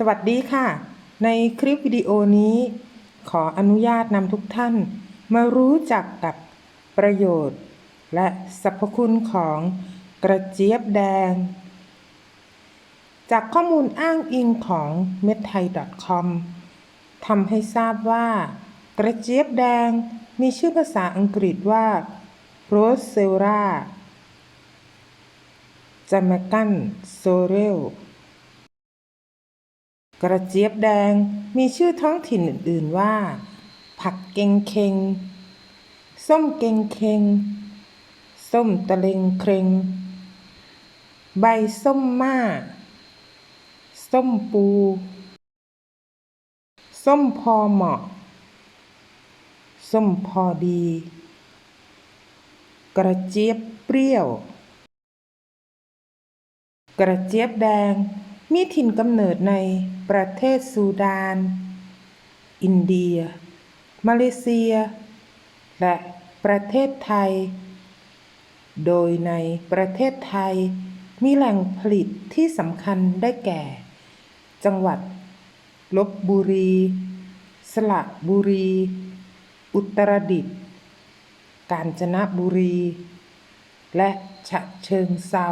สวัสดีค่ะ ในคลิปวิดีโอนี้ ขออนุญาตนำทุกท่าน มารู้จักกับประโยชน์ และสรรพคุณของกระเจี๊ยบแดง จากข้อมูลอ้างอิงของ m e d t h a i .com ทำให้ทราบว่า กระเจี๊ยบแดงมีชื่อภาษาอังกฤษว่า r o s e l l a j a m a i c a n sorrel กระเจี๊ยบแดงมีชื่อท้องถิ่นอื่น ๆว่า ผักเกงเคงส้มเกงเคงส้มตะเลงเครงใบส้มม่า ส้มปู ส้มพอเหมาะ ส้มพอดี กระเจี๊ยบเปรี้ยว กระเจี๊ยบแดง มีถิ่นกำเนิดในประเทศซูดาน อินเดีย มาเลเซีย และประเทศไทย โดยในประเทศไทยมีแหล่งผลิตที่สำคัญได้แก่ จังหวัดลบบุรี สระบุรี อุตรดิตถ์ กาญจนบุรี และฉะเชิงเซา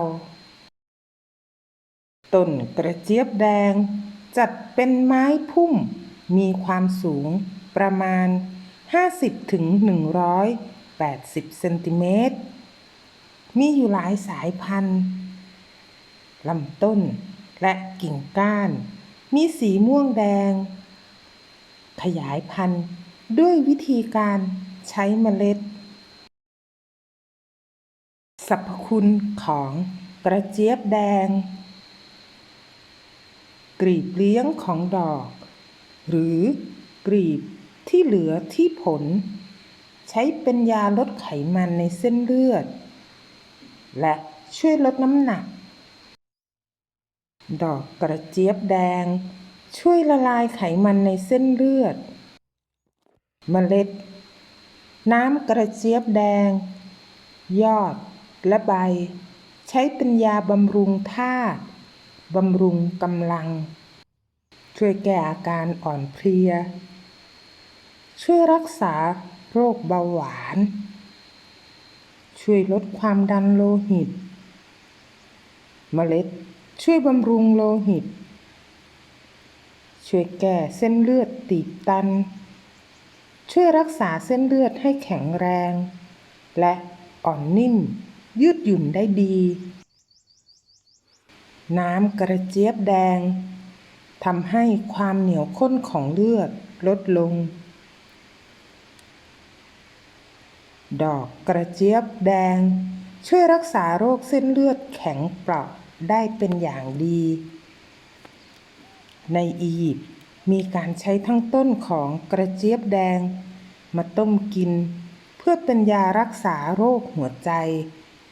ต้นกระเจี๊ยบแดง จัดเป็นไม้พุ่ม มีความสูงประมาณ 50ถึง180เซนติเมตร มีอยู่หลายสายพันธุ์ลำต้นและกิ่งก้าน มีสีม่วงแดง ขยายพันธุ์ด้วยวิธีการใช้เมล็ด สรรพคุณของกระเจี๊ยบแดง กรีบเลี้ยงของดอก หรือกรีบที่เหลือที่ผล ใช้เป็นยาลดไขมันในเส้นเลือด และช่วยลดน้ำหนัก ดอกกระเจี๊ยบแดง ช่วยละลายไขมันในเส้นเลือด เมล็ด น้ำกระเจี๊ยบแดง ยอดและใบ ใช้เป็นยาบำรุงธาตุ บำรุงกำลัง ช่วยแก้อาการอ่อนเพลีย ช่วยรักษาโรคเบาหวาน ช่วยลดความดันโลหิต เมล็ดช่วยบำรุงโลหิต ช่วยแก้เส้นเลือดตีบตัน ช่วยรักษาเส้นเลือดให้แข็งแรง และอ่อนนิ่มยืดหยุ่นได้ดี น้ำกระเจี๊ยบแดงทำให้ความเหนียวข้นของเลือดลดลง ดอกกระเจี๊ยบแดง ช่วยรักษาโรคเส้นเลือดแข็งเปราะได้เป็นอย่างดี ในอียิปต์มีการใช้ทั้งต้นของกระเจี๊ยบแดง มาต้มกิน เพื่อเป็นยารักษาโรคหัวใจ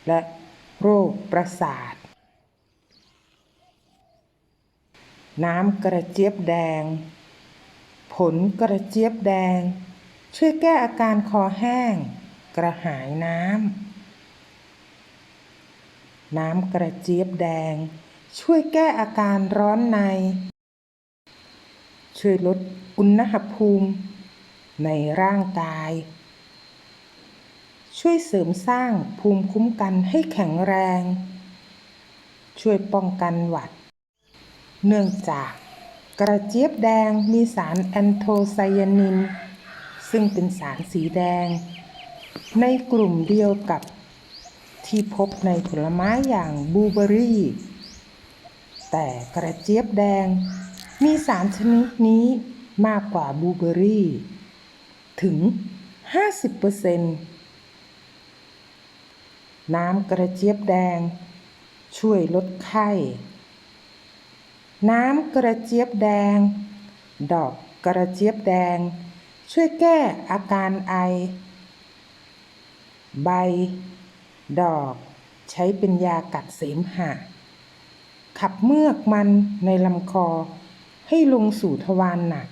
และโรคประสาท น้ำกระเจี๊ยบแดง ผลกระเจี๊ยบแดง ช่วยแก้อาการคอแห้ง กระหายน้ำ น้ำกระเจี๊ยบแดง ช่วยแก้อาการร้อนใน ช่วยลดอุณหภูมิ ในร่างกาย ช่วยเสริมสร้างภูมิคุ้มกันให้แข็งแรง ช่วยป้องกันหวัด เนื่องจากกระเจี๊ยบแดงมีสารแอนโทไซยานิน ซึ่งเป็นสารสีแดง ในกลุ่มเดียวกับที่พบในผลไม้อย่างบูเบอรี่ แต่กระเจี๊ยบแดงมีสารชนิดนี้มากกว่าบูเบอร์รี่ ถึง 50%น้ำกระเจี๊ยบแดง ช่วยลดไข้ น้ำกระเจี๊ยบแดง ดอกกระเจี๊ยบแดง ช่วยแก้อาการไอ ใบ ดอกใช้เป็นยากัดเสมหะ ขับเมือกมันในลำคอให้ลงสู่ทวารหนัก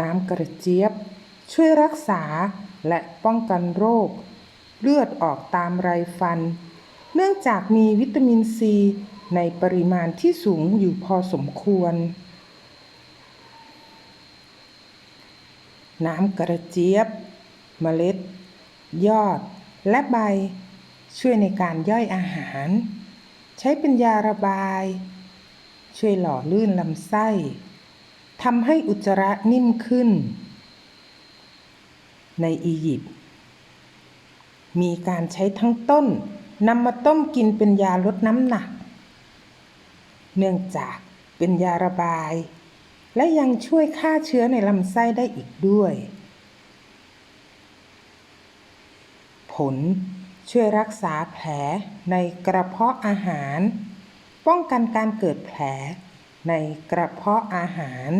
น้ำกระเจี๊ยบ ช่วยรักษาและป้องกันโรค เลือดออกตามไรฟัน เนื่องจากมีวิตามินซี ในปริมาณที่สูงอยู่พอสมควร น้ำกระเจี๊ยบ เมล็ด ยอด และใบ ช่วยในการย่อยอาหาร ใช้เป็นยาระบาย ช่วยหล่อลื่นลำไส้ทำให้อุจจาระนิ่มขึ้น ในอียิปต์มีการใช้ทั้งต้นนำมาต้มกินเป็นยาลดน้ำหนัก เนื่องจากเป็นยาระบาย และยังช่วยฆ่าเชื้อในลำไส้ได้อีกด้วย ผลช่วยรักษาแผลในกระเพาะอาหาร ป้องกันการเกิดแผลในกระเพาะอาหาร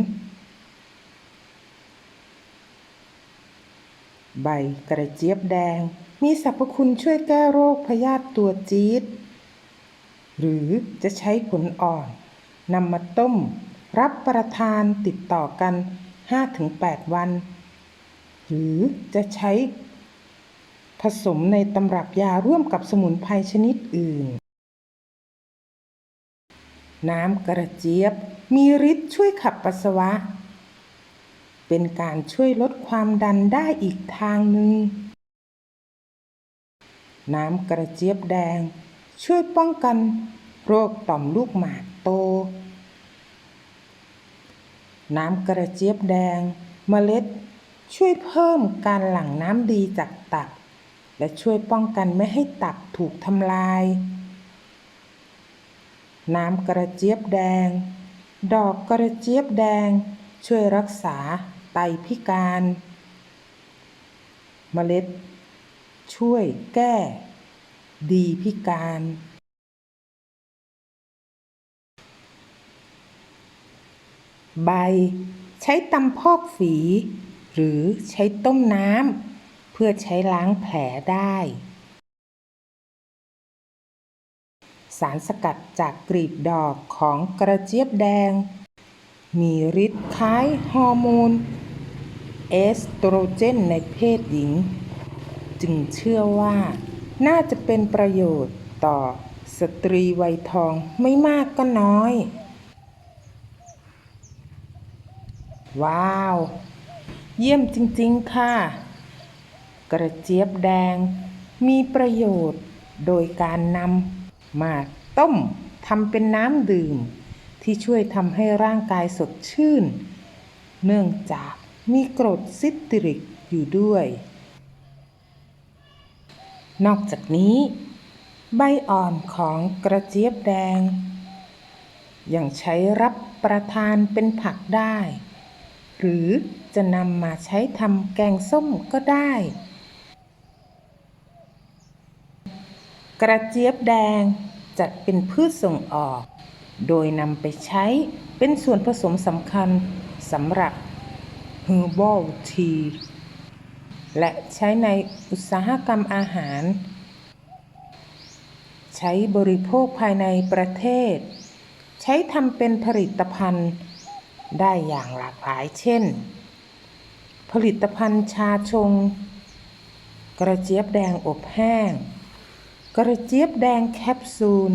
ใบกระเจี๊ยบแดงมีสรรพคุณช่วยแก้โรคพยาธิตัวจี๊ด หรือจะใช้ผลอ่อนนำมาต้ม รับประทานติดต่อกัน 5-8 วัน หรือจะใช้ผสมในตำรับยาร่วมกับสมุนไพรชนิดอื่น น้ำกระเจี๊ยบมีฤทธิ์ช่วยขับปัสสาวะ เป็นการช่วยลดความดันได้อีกทางหนึ่ง น้ำกระเจี๊ยบแดง ช่วยป้องกันโรคต่อมลูกหมากโต น้ำกระเจี๊ยบแดงเมล็ด ช่วยเพิ่มการหลั่งน้ำดีจากตับ และช่วยป้องกันไม่ให้ตับถูกทำลาย น้ำกระเจี๊ยบแดง ดอกกระเจี๊ยบแดง ช่วยรักษาไตพิการ เมล็ด ช่วยแก้ ดีพิการ ใบ ใช้ตำพอกฝี หรือใช้ต้มน้ำเพื่อใช้ล้างแผลได้ สารสกัดจากกลีบดอกของกระเจี๊ยบแดง มีฤทธิ์คล้ายฮอร์โมนเอสโตรเจนในเพศหญิง จึงเชื่อว่า น่าจะเป็นประโยชน์ต่อสตรีวัยทองไม่มากก็น้อย ว้าว เยี่ยมจริงๆค่ะ กระเจี๊ยบแดงมีประโยชน์โดยการนำมาต้มทำเป็นน้ำดื่ม ที่ช่วยทำให้ร่างกายสดชื่น เนื่องจากมีกรดซิตริกอยู่ด้วย นอกจากนี้ ใบอ่อนของกระเจี๊ยบแดง ยังใช้รับประทานเป็นผักได้ หรือจะนำมาใช้ทำแกงส้มก็ได้ กระเจี๊ยบแดงจัดเป็นพืชส่งออก โดยนำไปใช้เป็นส่วนผสมสำคัญสำหรับ Herbal Tea และใช้ในอุตสาหกรรมอาหาร ใช้บริโภคภายในประเทศ ใช้ทำเป็นผลิตภัณฑ์ได้อย่างหลากหลายเช่น ผลิตภัณฑ์ชาชง กระเจี๊ยบแดงอบแห้ง กระเจี๊ยบแดงแคปซูล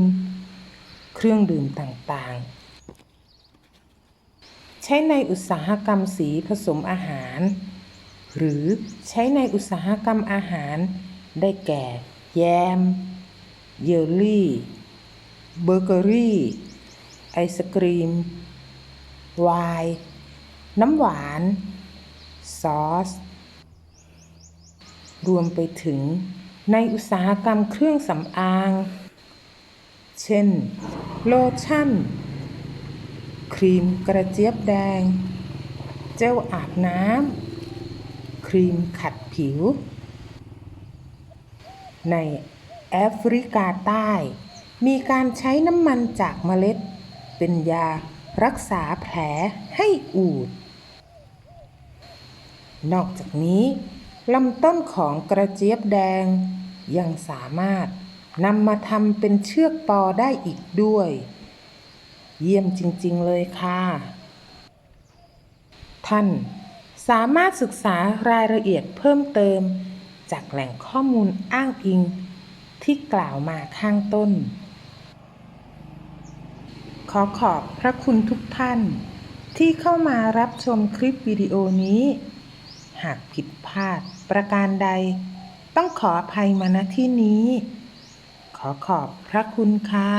เครื่องดื่มต่างๆ ใช้ในอุตสาหกรรมสีผสมอาหาร หรือใช้ในอุตสาหกรรมอาหาร ได้แก่ แยม เยลลี่ เบเกอรี่ ไอศกรีม ไวน์ น้ำหวาน ซอส รวมไปถึงในอุตสาหกรรมเครื่องสำอาง เช่น โลชั่น ครีมกระเจี๊ยบแดง เจลอาบน้ำ ครีมขัดผิว ในแอฟริกาใต้ มีการใช้น้ำมันจากเมล็ด เป็นยารักษาแผลให้อูด นอกจากนี้ลำต้นของกระเจี๊ยบแดง ยังสามารถนำมาทำเป็นเชือกปอได้อีกด้วย เยี่ยมจริง ๆ เลยค่ะ ท่าน สามารถศึกษารายละเอียดเพิ่มเติม จากแหล่งข้อมูลอ้างอิง ที่กล่าวมาข้างต้น ขอขอบพระคุณทุกท่าน ที่เข้ามารับชมคลิปวิดีโอนี้ หากผิดพลาดประการใด ต้องขออภัยมาณที่นี้ ขอขอบพระคุณค่ะ